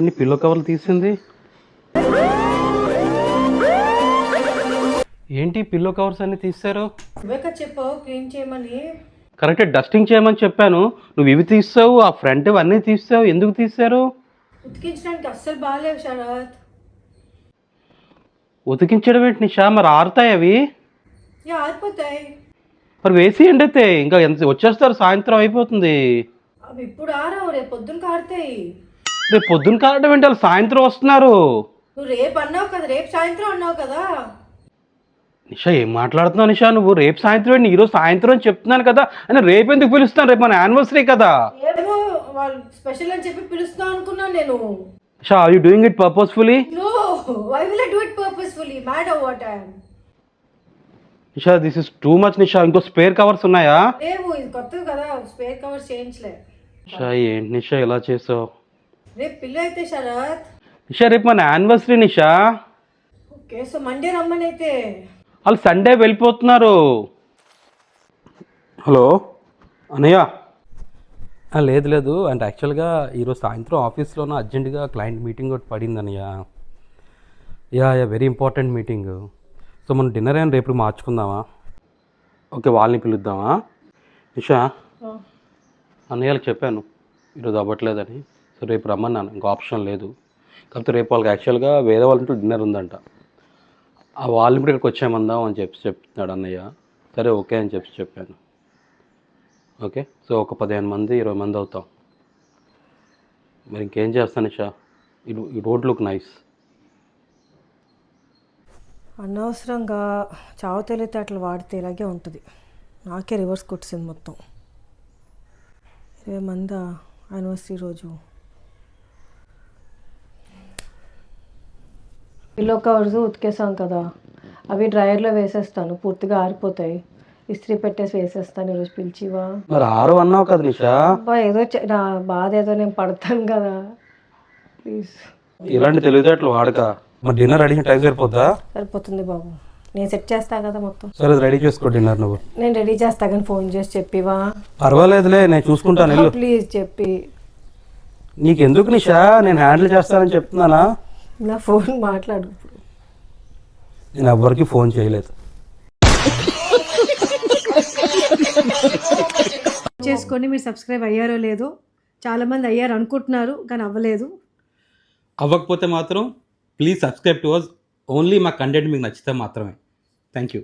అన్ని పిల్లో కవర్లు తీసింది. ఏంటి పిల్లో కవర్స్ అన్ని తీస్తారు నువ్వేక చెప్పావు క్లీన్ చేయమని. కరెక్ట్ డస్టింగ్ చేయమని చెప్పాను. నువ్వు ఇవి తీస్తావు ఆ ఫ్రంట్ అన్నీ తీస్తావు ఎందుకు తీస్తారు ఉతికించడానికి అస్సలు బాగాలేవు శరత్. ఉతికించడం ఏంటి నిషా? మరి ఆరుతాయి అవి? ఆరిపోతాయి. మరి వేసి ఎండితే ఇంకా ఎంత వచ్చేస్తారు సాయంత్రం అయిపోతుంది. అవి ఇప్పుడు ఆరావు రేపు పొద్దున కారుతాయి. రేపు పొద్దున్న కారడం ఏంటి? వాళ్ళు సాయంత్రం వస్తున్నారు. నువ్వు రేపు అన్నావు కదా రేపు సాయంత్రం అన్నావు కదా. నిషా ఏం మాట్లాడుతున్నావు నిషా? నువ్వు రేపు సాయంత్రం ఏంటి? ఈరోజు సాయంత్రం అని చెప్తున్నాను కదా. అని రేపు ఎందుకు పిలుస్తాను రేపు మన యానివర్సరీ కదా. ఏమో వాళ్ళు స్పెషల్ అని చెప్పి అనుకున్నాను నేను. Nisha are you doing it purposefully no why will do it purposefully mad what Nisha this is too much Nisha. ఇంకో స్పేర్ కవర్స్ ఉన్నాయా? లేవు ఇది కొత్తది కదా. స్పేర్ చేయించలే. నిషా ఏంటి నిషా ఇలా చేసావు? రేపు పిల్ల అయితే శరత్. నిషా రేపు మన anniversary Nisha? Okay so Monday రమ్మని అయితే వాళ్ళు సండే వెళ్ళిపోతున్నారు. హలో? అనయ్య. ఆ, లేదు లేదు. అంటే యాక్చువల్గా ఈరోజు సాయంత్రం ఆఫీస్లోనే అర్జెంటుగా క్లయింట్ మీటింగ్ ఒకటి పడింది అనయ్య. Ya ya very important meeting so మనం డిన్నర్ అయినా రేపు మార్చుకుందామా? ఓకే వాళ్ళని పిలుద్దామా? నిషా అన్నయ్యలకు చెప్పాను. ఈరోజు అవ్వట్లేదని. సో రేపు రమ్మన్నాను ఇంకో ఆప్షన్ లేదు. కాకపోతే రేపు వాళ్ళకి యాక్చువల్గా వేరే వాళ్ళ డిన్నర్ ఉందంట. ఆ వాళ్ళు కూడా ఇక్కడికి వచ్చేయమందాం అని చెప్పి చెప్తున్నాడు అన్నయ్య. సరే ఓకే అని చెప్పి చెప్పాను. ఓకే? సో ఒక పదిహేను మంది ఇరవై మంది అవుతాం. మరి ఇంకేం చేస్తాను షా ఇటు ఈ రోడ్ లుక్ నైస్ అనవసరంగా చావు తెలివితేటలు వాడితే ఇలాగే ఉంటుంది. నాకే రివర్స్ కొట్టింది మొత్తం. ఇరవై మంది యానివర్సరీ రోజు? పిల్లో కవర్స్ ఉతికేసాం కదా. అవి డ్రైయర్లో వేసేస్తాను పూర్తిగా ఆరిపోతాయి. ఇస్త్రీ పెట్టేసి వేసేస్తాను ఈరోజు పిలిచివా? మరి ఆరు అన్నావు కదా నిషా? అబ్బా ఏదో చె- నా బాధ ఏదో నేను పడతాను కదా. ప్లీజ్. ఇలాంటి తెలివితేటలు వాడక. మరి డిన్నర్ రెడీ టైం సరిపోద్దా? సరిపోతుంది బాబు. నేను సెట్ చేస్తా కదా మొత్తం. సరే రెడీ చేసుకో డిన్నర్ నువ్వు. నేను రెడీ చేస్తా కానీ ఫోన్ చేసి చెప్పివా? పర్వాలేదులే నేను చూసుకుంటాను ప్లీజ్ చెప్పి. నీకెందుకు నిషా? నేను హ్యాండిల్ చేస్తానని చెప్తున్నానా? నా ఫోన్ మాట్లాడు. నేను ఎవ్వరికి ఫోన్ చేయలేదు. చేసుకొని మీరు సబ్స్క్రైబ్ అయ్యారో లేదో చాలామంది అయ్యారు అనుకుంటున్నారు కానీ అవ్వలేదు. అవ్వకపోతే మాత్రం please subscribe to us only మా కంటెంట్ మీకు నచ్చితే మాత్రమే. Thank you